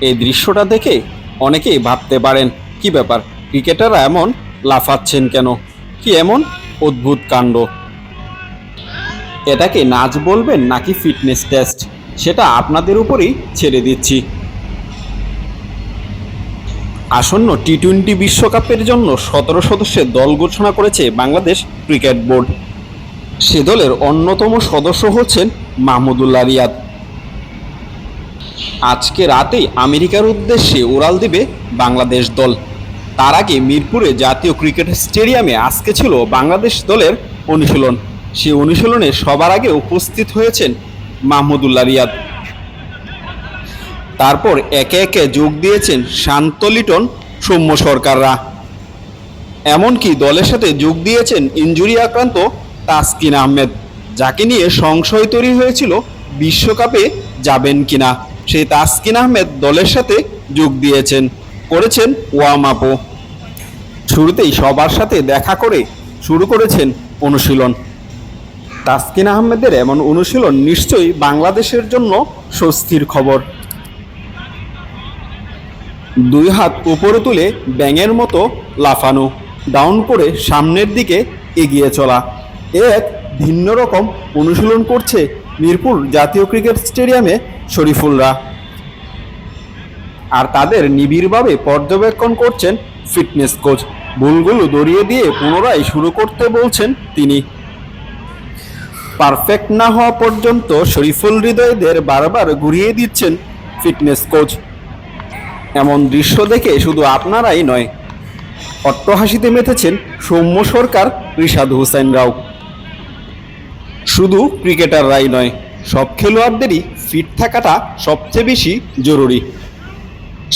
এই দৃশ্যটা দেখে অনেকেই ভাবতে পারেন, কি ব্যাপার? ক্রিকেটাররা এমন লাফাচ্ছেন কেন? কি এমন অদ্ভুত কাণ্ড? এটাকে নাচ বলবেন নাকি ফিটনেস টেস্ট? সেটা আপনাদের উপরেই ছেড়ে দিচ্ছি। আসন্ন টি টোয়েন্টি বিশ্বকাপের জন্য সতেরো সদস্যের দল ঘোষণা করেছে বাংলাদেশ ক্রিকেট বোর্ড। সে দলের অন্যতম সদস্য হচ্ছেন মাহমুদুল্লাহ রিয়াদ। আজকে রাতেই আমেরিকার উদ্দেশ্যে উড়াল দিবে বাংলাদেশ দল। তার আগে মিরপুরে জাতীয় ক্রিকেট স্টেডিয়ামে আজকে ছিল বাংলাদেশ দলের অনুশীলন। সে অনুশীলনে সবার আগে উপস্থিত হয়েছেন মাহমুদুল্লাহ রিয়াদ। তারপর একে একে যোগ দিয়েছেন শান্ত লিটন, সৌম্য সরকাররা। এমনকি দলের সাথে যোগ দিয়েছেন ইঞ্জুরি আক্রান্ত তাসকিন আহমেদ, যাকে নিয়ে সংশয় তৈরি হয়েছিল বিশ্বকাপে যাবেন কিনা। সেই তাসকিন আহমেদ দলের সাথে যোগ দিয়েছেন, করেছেন ওয়ার্ম আপও শুরুতেই সবার সাথে দেখা করে শুরু করেছেন অনুশীলন। তাসকিন আহমেদের এমন অনুশীলন নিশ্চয়ই বাংলাদেশের জন্য স্বস্তির খবর। দুই হাত উপরে তুলে ব্যাঙের মতো লাফানো ডাউন করে সামনের দিকে এগিয়ে চলা। এক ভিন্ন রকম অনুশীলন করছে মিরপুর জাতীয় ক্রিকেট স্টেডিয়ামে শরীফুলরা। আর তাদের নিবিড়ভাবে পর্যবেক্ষণ করছেন ফিটনেস কোচ। ভুলগুলো দড়িয়ে দিয়ে পুনরায় শুরু করতে বলছেন তিনি। পারফেক্ট না হওয়া পর্যন্ত শরীফুল হৃদয়দের বারবার ঘুরিয়ে দিচ্ছেন ফিটনেস কোচ। এমন দৃশ্য দেখে শুধু আপনারাই নয়, অট্টহাসিতে মেতেছেন সৌম্য সরকার রিশাদ হুসাইন রাও। শুধু ক্রিকেটাররাই নয় সব খেলোয়াড়দেরই ফিট থাকাটা সবচেয়ে বেশি জরুরি।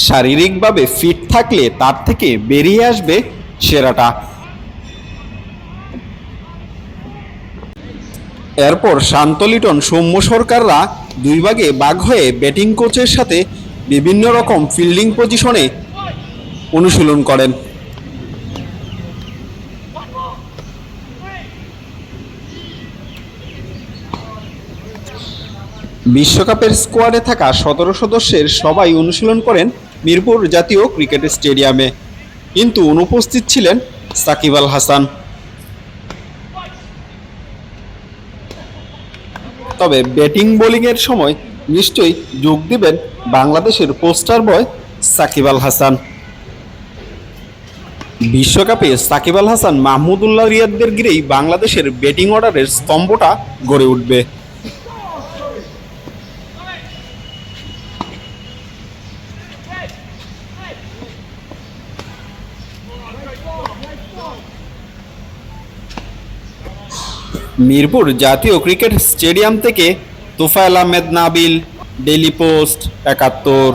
শারীরিকভাবে ফিট থাকলে তার থেকে বেরিয়ে আসবে সেরাটা। এরপর শান্ত লিটন, সৌম্য সরকাররা দুই ভাগে বাঘ হয়ে ব্যাটিং কোচের সাথে বিভিন্ন রকম ফিল্ডিং পজিশনে অনুশীলন করেন। বিশ্বকাপের স্কোয়াডে থাকা সতেরো সদস্যের সবাই অনুশীলন করেন মিরপুর জাতীয় ক্রিকেট স্টেডিয়ামে। কিন্তু অনুপস্থিত ছিলেন সাকিব আল হাসান। তবে ব্যাটিং বোলিংয়ের সময় নিশ্চয়ই যোগ দিবেন বাংলাদেশের পোস্টার বয় সাকিব আল হাসান। বিশ্বকাপে সাকিব আল হাসান মাহমুদুল্লাহ রিয়াদদের ঘিরেই বাংলাদেশের ব্যাটিং অর্ডারের স্তম্ভটা গড়ে উঠবে। মিরপুর জাতীয় ক্রিকেট স্টেডিয়াম থেকে তোফায়েল আহমেদ নাবিল ডেলি পোস্ট একাত্তর।